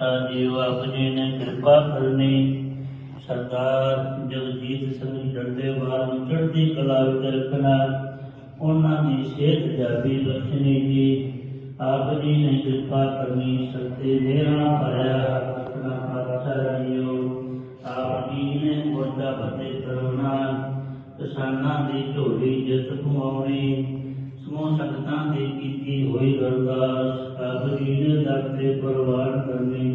ਪਾਤਸ਼ਾਹ ਜੀ ਆਪ ਜੀ ਨੇ ਕਿਰਪਾ ਕਰਨੀ। ਸਰਦਾਰ ਜਗਜੀਤ ਸਿੰਘ ਡੰਡੇਵਾਲ ਨੂੰ ਚੜ੍ਹਦੀ ਕਲਾ ਵਿੱਚ ਰੱਖਣਾ, ਉਹਨਾਂ ਦੀ ਸਿਹਤ ਜਾਬੀ ਬਖਸ਼ਣੀ ਜੀ। ਆਪ ਜੀ ਨੇ ਕਿਰਪਾ ਕਰਨੀ, ਸਤੇ ਮੇਰਾ ਪਾਇਆ ਆਪਣਾ ਪਾਤਸ਼ਾਹ ਜੀਓ ਆਪ ਜੀ ਨੇ ਮੋਢਾ ਬਤੇ ਕਰਨਾ ਕਿਸਾਨਾਂ ਦੀ ਝੋਲੀ ਜਿੱਤ ਪਵਾਉਣੀ ਸਮੂਹ ਸੰਗਤਾਂ ਦੀ ਕੀਤੀ ਹੋਈ ਅਰਦਾਸ ਆਪ ਜੀ ਨੇ ਦਾਤੇ ਪ੍ਰਵਾਨ ਕਰਨੀ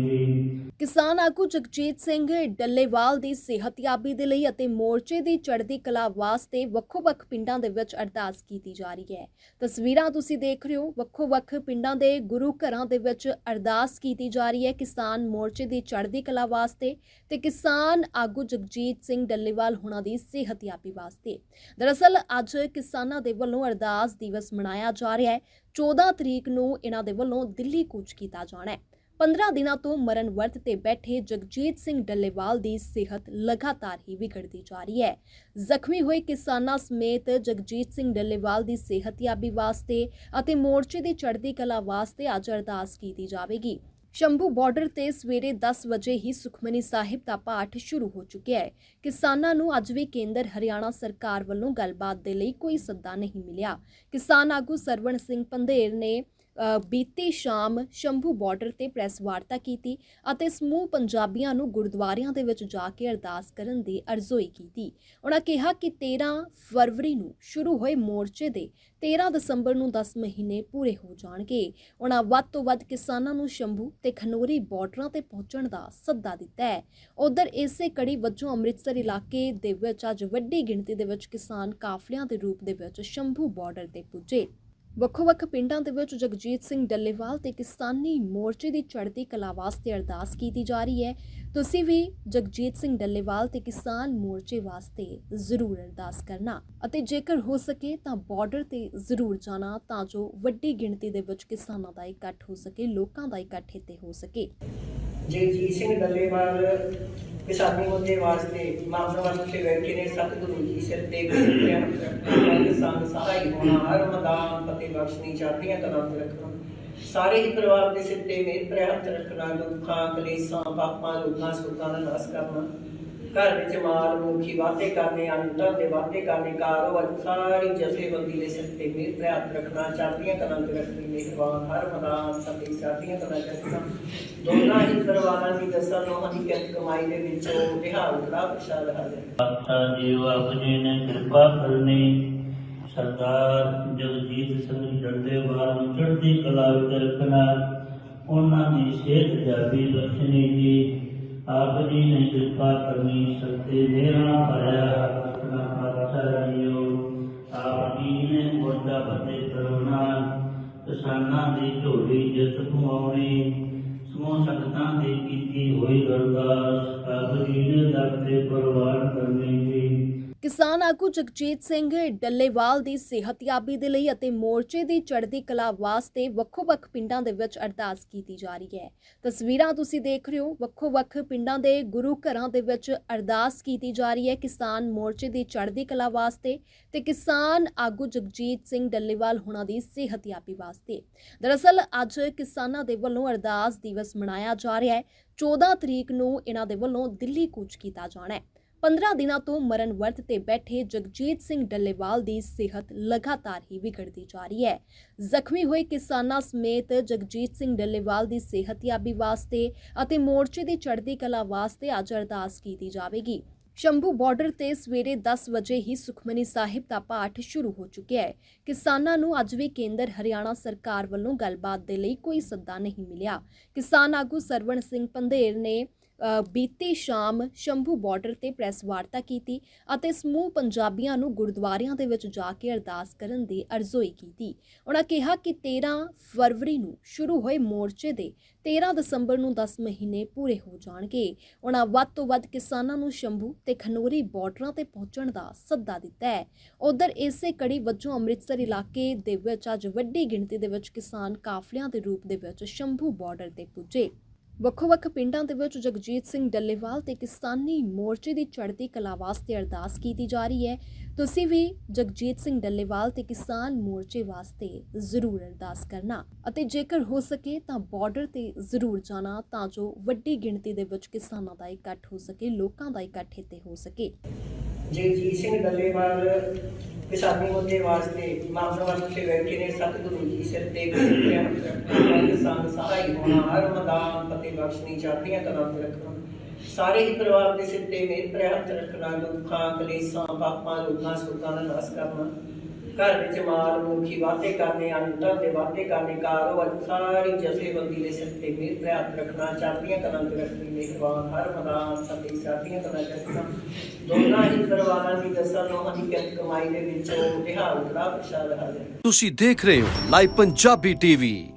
ਕਿਸਾਨ ਆਗੂ ਜਗਜੀਤ ਸਿੰਘ ਡੱਲੇਵਾਲ ਦੀ ਸਿਹਤਯਾਬੀ ਦੇ ਲਈ ਅਤੇ ਮੋਰਚੇ ਦੀ ਚੜ੍ਹਦੀ ਕਲਾ ਵਾਸਤੇ ਵੱਖੋ-ਵੱਖ ਪਿੰਡਾਂ ਦੇ ਵਿੱਚ ਅਰਦਾਸ ਕੀਤੀ ਜਾ ਰਹੀ ਹੈ। ਤਸਵੀਰਾਂ ਤੁਸੀਂ ਦੇਖ ਰਹੇ ਹੋ, ਵੱਖੋ-ਵੱਖ ਪਿੰਡਾਂ ਦੇ ਗੁਰੂ ਘਰਾਂ ਦੇ ਵਿੱਚ ਅਰਦਾਸ ਕੀਤੀ ਜਾ ਰਹੀ ਹੈ ਕਿਸਾਨ ਮੋਰਚੇ ਦੀ ਚੜ੍ਹਦੀ ਕਲਾ ਵਾਸਤੇ ਤੇ ਕਿਸਾਨ ਆਗੂ ਜਗਜੀਤ ਸਿੰਘ ਡੱਲੇਵਾਲ ਹੋਣਾ ਦੀ ਸਿਹਤਯਾਬੀ ਵਾਸਤੇ। ਦਰਅਸਲ, ਅੱਜ ਕਿਸਾਨਾਂ ਦੇ ਵੱਲੋਂ ਅਰਦਾਸ ਦਿਵਸ ਮਨਾਇਆ ਜਾ ਰਿਹਾ ਹੈ। 14 ਤਰੀਕ ਨੂੰ ਇਹਨਾਂ ਦੇ ਵੱਲੋਂ ਦਿੱਲੀ ਕੂਚ ਕੀਤਾ ਜਾਣਾ ਹੈ। 15 ਦਿਨਾਂ ਤੋਂ ਮਰਨ ਵਰਤ ਤੇ ਬੈਠੇ ਜਗਜੀਤ ਸਿੰਘ ਡੱਲੇਵਾਲ ਦੀ ਸਿਹਤ ਲਗਾਤਾਰ ਹੀ ਵਿਗੜਦੀ ਜਾ ਰਹੀ ਹੈ। ਜ਼ਖਮੀ ਹੋਏ ਕਿਸਾਨਾਂ ਸਮੇਤ ਜਗਜੀਤ ਸਿੰਘ ਡੱਲੇਵਾਲ ਦੀ ਸਿਹਤਯਾਬੀ ਵਾਸਤੇ ਅਤੇ ਮੋਰਚੇ ਦੀ ਚੜ੍ਹਦੀ ਕਲਾ ਵਾਸਤੇ ਅੱਜ ਅਰਦਾਸ ਕੀਤੀ ਜਾਵੇਗੀ। ਸ਼ੰਭੂ ਬਾਰਡਰ ਤੇ ਸਵੇਰੇ 10 ਵਜੇ ਹੀ ਸੁਖਮਨੀ ਸਾਹਿਬ ਦਾ ਪਾਠ ਸ਼ੁਰੂ ਹੋ ਚੁੱਕਿਆ ਹੈ। ਕਿਸਾਨਾਂ ਨੂੰ ਅੱਜ ਵੀ ਕੇਂਦਰ ਹਰਿਆਣਾ ਸਰਕਾਰ ਵੱਲੋਂ ਗੱਲਬਾਤ ਦੇ ਲਈ ਕੋਈ ਸੱਦਾ ਨਹੀਂ ਮਿਲਿਆ। ਕਿਸਾਨ ਆਗੂ ਸਰਵਣ ਸਿੰਘ ਪੰਧੇਰ ਨੇ ਬੀਤੀ ਸ਼ਾਮ ਸ਼ੰਭੂ ਬਾਰਡਰ ਤੇ ਪ੍ਰੈਸ ਵਾਰਤਾ ਕੀਤੀ ਅਤੇ ਸਮੂਹ ਪੰਜਾਬੀਆਂ ਨੂੰ ਗੁਰਦੁਆਰਿਆਂ ਦੇ ਵਿੱਚ ਜਾ ਕੇ ਅਰਦਾਸ ਕਰਨ ਦੀ ਅਰਜ਼ੋਈ ਕੀਤੀ। ਉਹਨਾਂ ਕਿਹਾ ਕਿ 13 ਫਰਵਰੀ ਨੂੰ ਸ਼ੁਰੂ ਹੋਏ ਮੋਰਚੇ ਦੇ 13 ਦਸੰਬਰ ਨੂੰ 10 ਮਹੀਨੇ ਪੂਰੇ ਹੋ ਜਾਣਗੇ। ਉਹਨਾਂ ਵੱਧ ਤੋਂ ਵੱਧ ਕਿਸਾਨਾਂ ਨੂੰ ਸ਼ੰਭੂ ਤੇ ਖਨੋਰੀ ਬਾਰਡਰਾਂ ਤੇ ਪਹੁੰਚਣ ਦਾ ਸੱਦਾ ਦਿੱਤਾ ਹੈ। ਉਧਰ ਇਸੇ ਕੜੀ ਵਜੋਂ ਅੰਮ੍ਰਿਤਸਰ ਇਲਾਕੇ ਦੇ ਵਿੱਚ ਅੱਜ ਵੱਡੀ ਗਿਣਤੀ ਦੇ ਵਿੱਚ ਕਿਸਾਨ ਕਾਫਲਿਆਂ ਦੇ ਰੂਪ ਦੇ ਵਿੱਚ ਸ਼ੰਭੂ ਬਾਰਡਰ ਤੇ ਪੁੱਜੇ। ਵੱਖੋ-ਵੱਖ ਪਿੰਡਾਂ ਦੇ ਵਿੱਚ ਜਗਜੀਤ ਸਿੰਘ ਡੱਲੇਵਾਲ ਤੇ ਕਿਸਾਨੀ ਮੋਰਚੇ ਦੀ ਚੜ੍ਹਦੀ ਕਲਾ ਵਾਸਤੇ ਅਰਦਾਸ ਕੀਤੀ ਜਾ ਰਹੀ ਹੈ। ਤੁਸੀਂ ਵੀ ਜਗਜੀਤ ਸਿੰਘ ਡੱਲੇਵਾਲ ਤੇ ਕਿਸਾਨ ਮੋਰਚੇ ਵਾਸਤੇ ਜ਼ਰੂਰ ਅਰਦਾਸ ਕਰਨਾ ਅਤੇ ਜੇਕਰ ਹੋ ਸਕੇ ਤਾਂ ਬਾਰਡਰ ਤੇ ਜ਼ਰੂਰ ਜਾਣਾ ਤਾਂ ਜੋ ਵੱਡੀ ਗਿਣਤੀ ਦੇ ਵਿੱਚ ਕਿਸਾਨਾਂ ਦਾ ਇਕੱਠ ਹੋ ਸਕੇ, ਲੋਕਾਂ ਦਾ ਇਕੱਠ ਇੱਥੇ ਹੋ ਸਕੇ। ਜਗਜੀਤ ਸਿੰਘ ਡੱਲੇਵਾਲ ਕਿਸਾਨੀ ਮੁੱਦੇ ਵਾਸਤੇ ਮਾਮਲਾ ਵਾਸਤੇ ਬੈਠੇ ਨੇ ਸਤਿਗੁਰੂ ਜੀ ਸਿਰ ਤੇ ਸੰਗ ਸਹਾਈ ਹੋਣਾ, ਹਰ ਮਦਾਨ ਪਤੇ ਬਖਸ਼ਣੀ ਚਾਹਦੀਆਂ ਕਦਮ ਤੇ ਰੱਖਣਾ। ਸਾਰੇ ਹੀ ਪਰਿਵਾਰ ਦੇ ਸਿਰ ਤੇ ਮੇਰ ਭਰਿਆ ਹੱਥ ਰੱਖਣਾ ਦੁੱਖਾਂ, ਕਲੇਸ਼ਾਂ, ਪਾਪਾਂ, ਲੋਕਾਂ, ਸੁੱਖਾਂ ਦਾ ਨਾਸ ਕਰਨਾ। ਘਰ ਵਿੱਚ ਮਾਲ ਮੁਖੀ ਵਾਅਦੇ ਕਰਨੇ ਅੰਤਾਂ ਦੇ ਵਾਅਦੇ ਕਰਨੇ ਕਾਰੋ ਅੱਜ ਸਾਰੀ ਜਥੇਬੰਦੀ ਦੇ ਸਿਰ ਤੇ ਮੇਰ ਭਰਿਆ ਹੱਥ ਰੱਖਣਾ ਚਾਹਦੀਆਂ ਕਦਮ ਤੇ ਰੱਖਣੀ ਮਿਹਰਬਾਨ ਹਰ ਮਦਾਨ ਪਤੇ ਚਾਹਦੀਆਂ ਕਦਮ ਤੇ ਰੱਖਣਾ। ਦੋਨਾਂ ਹੀ ਪਰਿਵਾਰਾਂ ਦੀ ਦਸਾਂ ਨੌਹਾਂ ਦੀ ਕਿਰਤ ਕਮਾਈ ਦੇ ਵਿੱਚੋਂ ਨਿਹਾਲ ਦਾ ਪ੍ਰਸ਼ਾਦ ਹਾਜ਼ਰ। ਪਾਤਸ਼ਾਹ ਜੀ ਆਪ ਜੀ ਨੇ ਕਿਰਪਾ ਕਰਨੀ। ਸਰਦਾਰ ਜਗਜੀਤ ਸਿੰਘ ਡੰਡੇਵਾਲ ਨੂੰ ਚੜ੍ਹਦੀ ਕਲਾ ਵਿੱਚ ਰੱਖਣਾ, ਉਹਨਾਂ ਦੀ ਸਿਹਤ ਜਾਬੀ ਬਖਸ਼ਣੀ ਜੀ ਆਪ ਜੀ ਨੇ ਕਿਰਪਾ ਕਰਨੀ, ਸਤੇ ਮੇਰਾ ਪਾਇਆ ਆਪਣਾ ਪਾਤਸ਼ਾਹ ਜੀਓ ਆਪ ਜੀ ਨੇ ਮੋਢਾ ਬਤੇ ਕਰਨਾ ਕਿਸਾਨਾਂ ਦੀ ਝੋਲੀ ਜਿੱਤ ਪਵਾਉਣੀ ਸਮੂਹ ਸੰਗਤਾਂ ਦੀ ਕੀਤੀ ਹੋਈ ਅਰਦਾਸ, ਆਪ ਜੀ ਨੇ ਦਾਤੇ ਪ੍ਰਵਾਨ ਕਰਨੀ। ਜੀ ਕਿਸਾਨ ਆਗੂ ਜਗਜੀਤ ਸਿੰਘ ਡੱਲੇਵਾਲ ਦੀ ਸਿਹਤਯਾਬੀ ਦੇ ਲਈ ਅਤੇ ਮੋਰਚੇ ਦੀ ਚੜ੍ਹਦੀ ਕਲਾ ਵਾਸਤੇ ਵੱਖੋ-ਵੱਖ ਪਿੰਡਾਂ ਦੇ ਵਿੱਚ ਅਰਦਾਸ ਕੀਤੀ ਜਾ ਰਹੀ ਹੈ। ਤਸਵੀਰਾਂ ਤੁਸੀਂ ਦੇਖ ਰਹੇ ਹੋ, ਵੱਖੋ-ਵੱਖ ਪਿੰਡਾਂ ਦੇ ਗੁਰੂ ਘਰਾਂ ਦੇ ਵਿੱਚ ਅਰਦਾਸ ਕੀਤੀ ਜਾ ਰਹੀ ਹੈ ਕਿਸਾਨ ਮੋਰਚੇ ਦੀ ਚੜ੍ਹਦੀ ਕਲਾ ਵਾਸਤੇ ਤੇ ਕਿਸਾਨ ਆਗੂ ਜਗਜੀਤ ਸਿੰਘ ਡੱਲੇਵਾਲ ਹੋਣਾ ਦੀ ਸਿਹਤਯਾਬੀ ਵਾਸਤੇ। ਦਰਅਸਲ, ਅੱਜ ਕਿਸਾਨਾਂ ਦੇ ਵੱਲੋਂ ਅਰਦਾਸ ਦਿਵਸ ਮਨਾਇਆ ਜਾ ਰਿਹਾ ਹੈ। 14 ਤਰੀਕ ਨੂੰ ਇਹਨਾਂ ਦੇ ਵੱਲੋਂ ਦਿੱਲੀ ਕੂਚ ਕੀਤਾ ਜਾਣਾ ਹੈ। 15 ਦਿਨਾਂ ਤੋਂ ਮਰਨ ਵਰਤ ਤੇ ਬੈਠੇ ਜਗਜੀਤ ਸਿੰਘ ਡੱਲੇਵਾਲ ਦੀ ਸਿਹਤ ਲਗਾਤਾਰ ਹੀ ਵਿਗੜਦੀ ਜਾ ਰਹੀ ਹੈ। ਜ਼ਖਮੀ ਹੋਏ ਕਿਸਾਨਾਂ ਸਮੇਤ ਜਗਜੀਤ ਸਿੰਘ ਡੱਲੇਵਾਲ ਦੀ ਸਿਹਤਯਾਬੀ ਵਾਸਤੇ ਅਤੇ ਮੋਰਚੇ ਦੀ ਚੜ੍ਹਦੀ ਕਲਾ ਵਾਸਤੇ ਅੱਜ ਅਰਦਾਸ ਕੀਤੀ ਜਾਵੇਗੀ। ਸ਼ੰਭੂ ਬਾਰਡਰ ਤੇ ਸਵੇਰੇ 10 ਵਜੇ ਹੀ ਸੁਖਮਨੀ ਸਾਹਿਬ ਦਾ ਪਾਠ ਸ਼ੁਰੂ ਹੋ ਚੁੱਕਿਆ ਹੈ। ਕਿਸਾਨਾਂ ਨੂੰ ਅੱਜ ਵੀ ਕੇਂਦਰ ਹਰਿਆਣਾ ਸਰਕਾਰ ਵੱਲੋਂ ਗੱਲਬਾਤ ਦੇ ਲਈ ਕੋਈ ਸੱਦਾ ਨਹੀਂ ਮਿਲਿਆ। ਕਿਸਾਨ ਆਗੂ ਸਰਵਣ ਸਿੰਘ ਪੰਧੇਰ ਨੇ ਬੀਤੀ ਸ਼ਾਮ ਸ਼ੰਭੂ ਬਾਰਡਰ ਤੇ ਪ੍ਰੈਸ ਵਾਰਤਾ ਕੀਤੀ ਅਤੇ ਸਮੂਹ ਪੰਜਾਬੀਆਂ ਨੂੰ ਗੁਰਦੁਆਰਿਆਂ ਦੇ ਵਿੱਚ ਜਾ ਕੇ ਅਰਦਾਸ ਕਰਨ ਦੀ ਅਰਜ਼ੋਈ ਕੀਤੀ। ਉਹਨਾਂ ਕਿਹਾ ਕਿ 13 ਫਰਵਰੀ ਨੂੰ ਸ਼ੁਰੂ ਹੋਏ ਮੋਰਚੇ ਦੇ 13 ਦਸੰਬਰ ਨੂੰ 10 ਮਹੀਨੇ ਪੂਰੇ ਹੋ ਜਾਣਗੇ। ਉਹਨਾਂ ਵੱਧ ਤੋਂ ਵੱਧ ਕਿਸਾਨਾਂ ਨੂੰ ਸ਼ੰਭੂ ਤੇ ਖਨੋਰੀ ਬਾਰਡਰਾਂ ਤੇ ਪਹੁੰਚਣ ਦਾ ਸੱਦਾ ਦਿੱਤਾ ਹੈ। ਉਧਰ ਇਸੇ ਕੜੀ ਵਜੋਂ ਅੰਮ੍ਰਿਤਸਰ ਇਲਾਕੇ ਦੇ ਵਿੱਚ ਅੱਜ ਵੱਡੀ ਗਿਣਤੀ ਦੇ ਵਿੱਚ ਕਿਸਾਨ ਕਾਫਲਿਆਂ ਦੇ ਰੂਪ ਦੇ ਵਿੱਚ ਸ਼ੰਭੂ ਬਾਰਡਰ ਤੇ ਪੁੱਜੇ। ਵੱਖੋ-ਵੱਖ ਪਿੰਡਾਂ ਦੇ ਵਿੱਚ ਜਗਜੀਤ ਸਿੰਘ ਡੱਲੇਵਾਲ ਤੇ ਕਿਸਾਨੀ ਮੋਰਚੇ ਦੀ ਚੜ੍ਹਦੀ ਕਲਾ ਵਾਸਤੇ ਅਰਦਾਸ ਕੀਤੀ ਜਾ ਰਹੀ ਹੈ। ਤੁਸੀਂ ਵੀ ਜਗਜੀਤ ਸਿੰਘ ਡੱਲੇਵਾਲ ਤੇ ਕਿਸਾਨ ਮੋਰਚੇ ਵਾਸਤੇ ਜ਼ਰੂਰ ਅਰਦਾਸ ਕਰਨਾ ਅਤੇ ਜੇਕਰ ਹੋ ਸਕੇ ਤਾਂ ਬਾਰਡਰ ਤੇ ਜ਼ਰੂਰ ਜਾਣਾ ਤਾਂ ਜੋ ਵੱਡੀ ਗਿਣਤੀ ਦੇ ਵਿੱਚ ਕਿਸਾਨਾਂ ਦਾ ਇਕੱਠ ਹੋ ਸਕੇ, ਲੋਕਾਂ ਦਾ ਇਕੱਠ ਇੱਥੇ ਹੋ ਸਕੇ। ਜਗਜੀਤ ਸਿੰਘ ਡੱਲੇਵਾਲ, ਕਿਸਾਨੀ ਮੁੱਦੇ ਵਾਸਤੇ ਮਾਮਲਾ ਵਾਸਤੇ ਬੈਠੇ ਨੇ। ਸਤਿਗੁਰੂ ਜੀ ਸਿਰ ਤੇ ਪ੍ਰੇਮ ਸਹਾਈ ਹੋਣਾ, ਹਰ ਮੈਦਾਨ ਫਤਿਹ ਬਖਸ਼ਣੀ ਚਾਹਦੀਆਂ ਕਰਾਂ ਤੇ ਰੱਖਣਾ। ਸਾਰੇ ਹੀ ਪਰਿਵਾਰ ਦੇ ਸਿਰ ਤੇ ਮੇਰ ਪਰ ਰੱਖਣਾ ਦੁੱਖਾਂ ਕਲੇਸ਼ਾਂ ਪਾਪਾਂ ਲੋਕਾਂ ਸੁੱਖਾਂ ਦਾ ਨਾਸ਼ ਕਰਨਾ। ਘਰ ਵਿੱਚ ਮਾਲ ਮੁਖੀ ਵਾਅਦੇ ਕਰਨੇ ਅੰਤਾਂ ਦੇ ਵਾਅਦੇ ਕਰਨੇ ਕਾਰੋਬਾਰ ਸਾਰੀ ਜਥੇਬੰਦੀ ਦੇ ਸਿਰ ਤੇ ਮੇਰ ਪਰ ਰੱਖਣਾ ਚਾਹਦੀਆਂ ਕਰਾਂ ਤੇ ਰੱਖਣੀ ਮਿਹਰਬਾਨ ਹਰ ਮੈਦਾਨ ਫਤਿਹ ਚਾਹਦੀਆਂ ਕਰਾਂ ਰੱਖਣਾ। ਦੋਨਾਂ ਹੀ ਪਰਿਵਾਰਾਂ ਦੀ ਦਸਾਂ ਨੌਹਾਂ ਦੀ ਕਿਰਤ ਕਮਾਈ ਦੇ ਵਿੱਚੋਂ ਨਿਹਾਲ ਕੜਾ ਪ੍ਰਸ਼ਾਦ ਹਾਜ਼ਰ। ਤੁਸੀਂ ਦੇਖ ਰਹੇ ਹੋ ਲਾਈਵ ਪੰਜਾਬੀ ਟੀਵੀ।